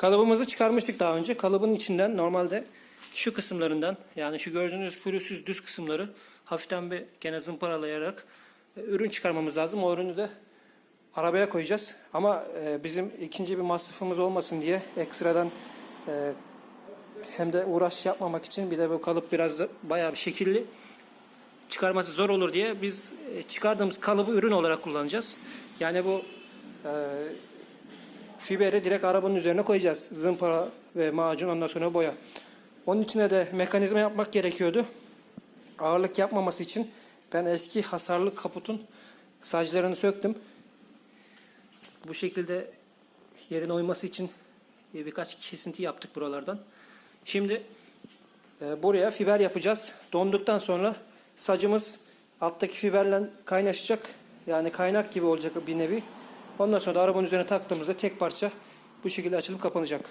Kalıbımızı çıkarmıştık daha önce. Kalıbın içinden normalde şu kısımlarından yani şu gördüğünüz pürüzsüz düz kısımları hafiften bir gene zımparalayarak e, ürün çıkarmamız lazım. O ürünü de arabaya koyacağız. Ama e, bizim ikinci bir masrafımız olmasın diye ekstradan e, hem de uğraş yapmamak için bir de bu kalıp biraz da bayağı bir şekilli çıkarması zor olur diye biz çıkardığımız kalıbı ürün olarak kullanacağız. Yani bu fiberi direkt arabanın üzerine koyacağız. Zımpara ve macun ondan sonra boya. Onun içine de mekanizma yapmak gerekiyordu. Ağırlık yapmaması için ben eski hasarlı kaputun saclarını söktüm. Bu şekilde yerine uyması için e, birkaç kesinti yaptık buralardan. Şimdi e, buraya fiber yapacağız. Donduktan sonra sacımız alttaki fiberle kaynaşacak. Yani kaynak gibi olacak bir nevi. Ondan sonra da arabanın üzerine taktığımızda tek parça bu şekilde açılıp kapanacak.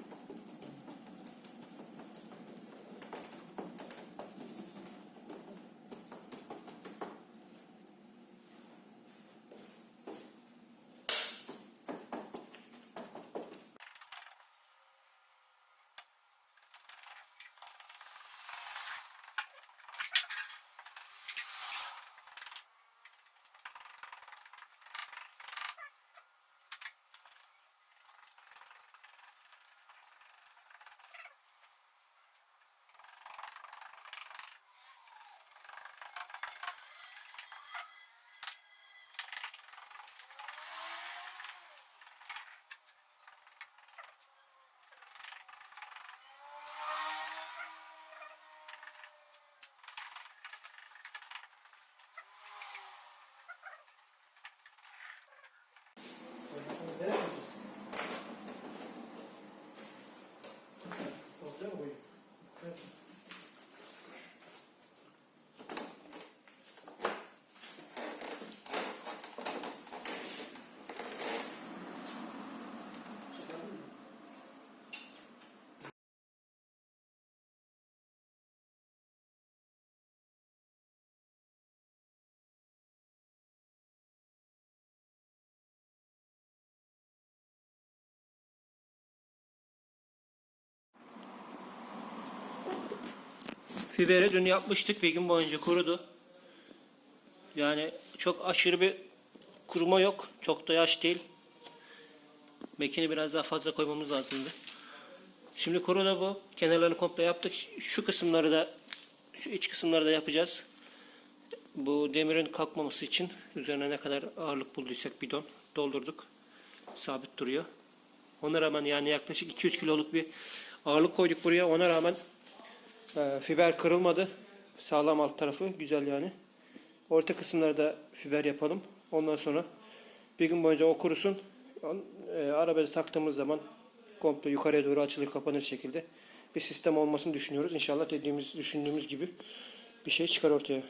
Fiberi dün yapmıştık. Bir gün boyunca kurudu. Yani çok aşırı bir kuruma yok. Çok da yaş değil. Mekini biraz daha fazla koymamız lazımdı. Şimdi kuruda bu. Kenarlarını komple yaptık. Şu kısımları da şu iç kısımları da yapacağız. Bu demirin kalkmaması için üzerine ne kadar ağırlık bulduysak bidon doldurduk. Sabit duruyor. Ona rağmen yani yaklaşık 200 kiloluk bir ağırlık koyduk buraya. Ona rağmen ee, fiber kırılmadı. Sağlam alt tarafı güzel yani. Orta kısımlarda fiber yapalım. Ondan sonra bir gün boyunca o kurusun. E, arabada taktığımız zaman komple yukarıya doğru açılır kapanır şekilde bir sistem olmasını düşünüyoruz. İnşallah dediğimiz düşündüğümüz gibi bir şey çıkar ortaya.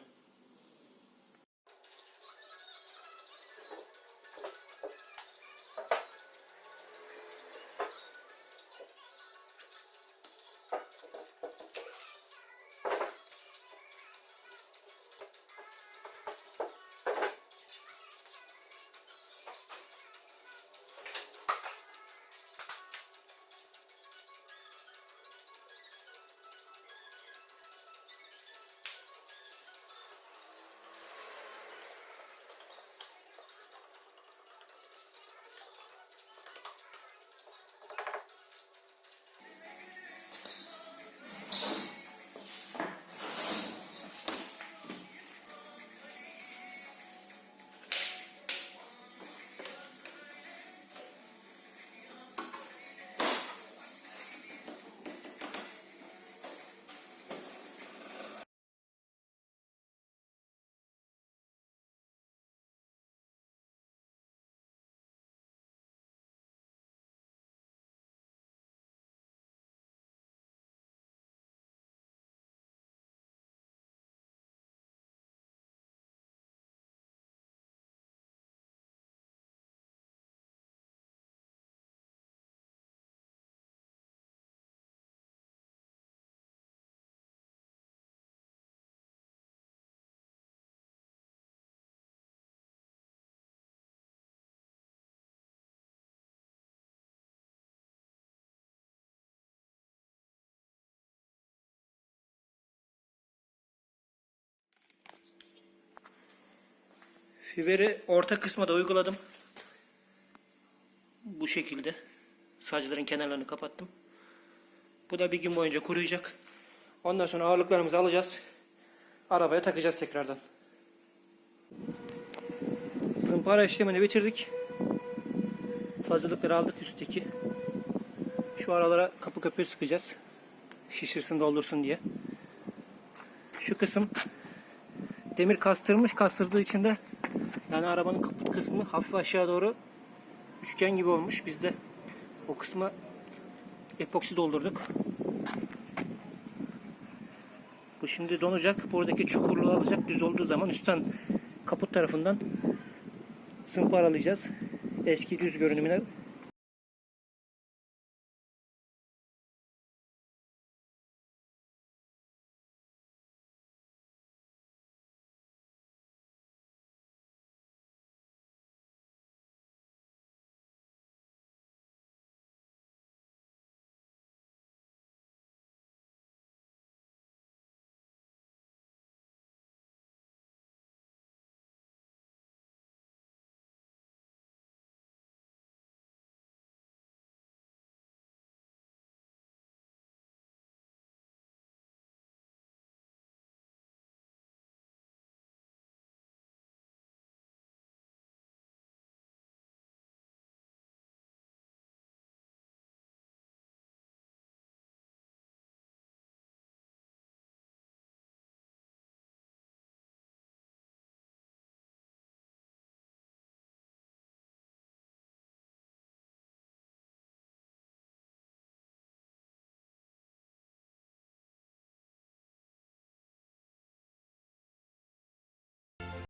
Fiberi orta kısma da uyguladım. Bu şekilde. Sacların kenarlarını kapattım. Bu da bir gün boyunca kuruyacak. Ondan sonra ağırlıklarımızı alacağız. Arabaya takacağız tekrardan. Zımpara işlemini bitirdik. Fazlalıkları aldık üstteki. Şu aralara kapı köpüğü sıkacağız. Şişirsin doldursun diye. Şu kısım demir kastırmış. Kastırdığı için de yani arabanın kaput kısmı hafif aşağı doğru üçgen gibi olmuş. Biz de o kısma epoksi doldurduk. Bu şimdi donacak. Buradaki çukurluğu alacak. Düz olduğu zaman üstten kaput tarafından zımparalayacağız. Eski düz görünümüne